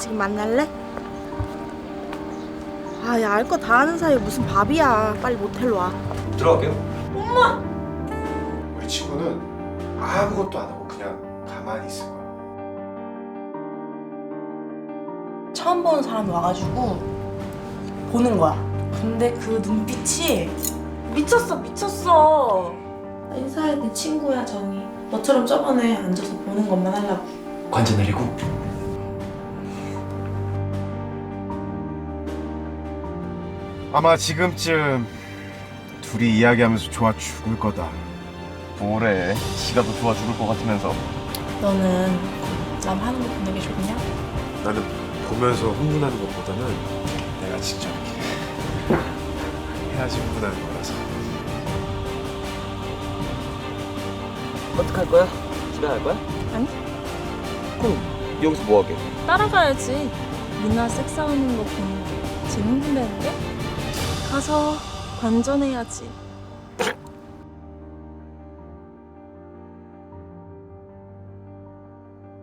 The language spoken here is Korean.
지금 만날래? 아, 야, 알 거 다 아는 사이에 무슨 밥이야. 빨리 모텔로 와. 들어갈게요. 우리 친구는 아무것도 안 하고 그냥 가만히 있을 거야. 처음 보는 사람이 와가지고 보는 거야. 근데 그 눈빛이 미쳤어, 미쳤어. 인사해, 내 친구야, 정이. 너처럼 저번에 앉아서 보는 것만 하려고. 관제 내리고. 아마 지금쯤 둘이 이야기하면서 좋아 죽을 거다. 뭐래? 지가 더 좋아 죽을 것 같으면서. 너는 남 하는 거 보는 게 좋냐? 나는 보면서 흥분하는 것보다는 내가 직접 이렇게 해야지 흥분하는 거라서. 어떡할 거야? 집에 갈 거야? 아니. 그럼 여기서 뭐 하게? 따라가야지. 누나 섹스하는 거 보는 거 재밌는다는데? 가서 관전해야지.